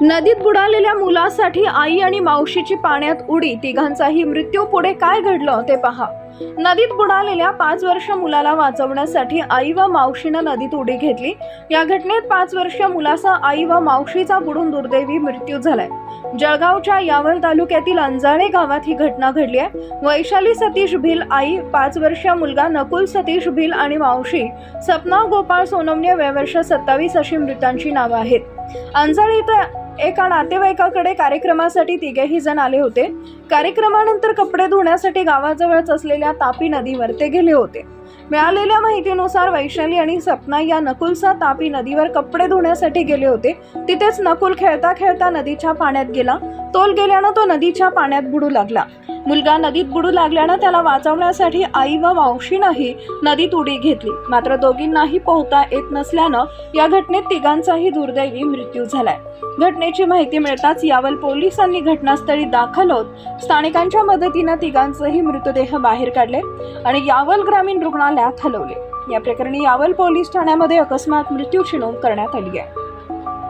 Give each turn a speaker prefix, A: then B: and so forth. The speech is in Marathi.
A: नदीत बुडालेल्या मुलासाठी आई आणि मावशीची पाण्यात उडी तिघांचाही मृत्यू पुढे काय घडलं ते पहा. नदीत बुडालेल्या पाच वर्ष मुलाला वाचवण्यासाठी आई व मावशीनं नदीत उडी घेतली. या घटनेत पाच वर्ष मुलाचा आई व मावशीचा बुडून दुर्दैवी मृत्यू झालाय. जळगावच्या यावल तालुक्यातील अंजाळे गावात ही घटना घडली आहे. वैशाली सतीश भिल आई पाच वर्ष मुलगा नकुल सतीश भिल आणि मावशी सपना गोपाळ सोनमने वय वर्ष सत्तावीस अशी मृतांची नावं आहेत. अंजाळे इथं एका नातेवाईकाकडे कार्यक्रमासाठी तिघेही जण आले होते. कार्यक्रमानंतर कपडे धुण्यासाठी गावाजवळच असलेल्या तापी नदीवर ते गेले होते. मिळालेल्या माहितीनुसार वैशाली आणि सपना या नकुलचा तापी नदीवर कपडे धुण्यासाठी गेले होते. तिथेच नकुल खेळता खेळता नदीच्या पाण्यात गेला. तोल गेल्यानं तो नदीच्या पाण्यात बुडू लागला. मुलगा नदीत बुडू लागल्यानं त्याला वाचवण्यासाठी आई व मावशीनंही नदीत उडी घेतली. मात्र दोघींनाही पोहता येत नसल्यानं या घटनेत तिघांचाही दुर्दैवी मृत्यू झालाय. घटनेची माहिती मिळताच यावल पोलिसांनी घटनास्थळी दाखल होत स्थानिकांच्या मदतीनं तिघांचेही मृतदेह बाहेर काढले आणि यावल ग्रामीण रुग्णालयात हलवले. या प्रकरणी यावल पोलीस ठाण्यामध्ये अकस्मात मृत्यूची नोंद करण्यात आली आहे.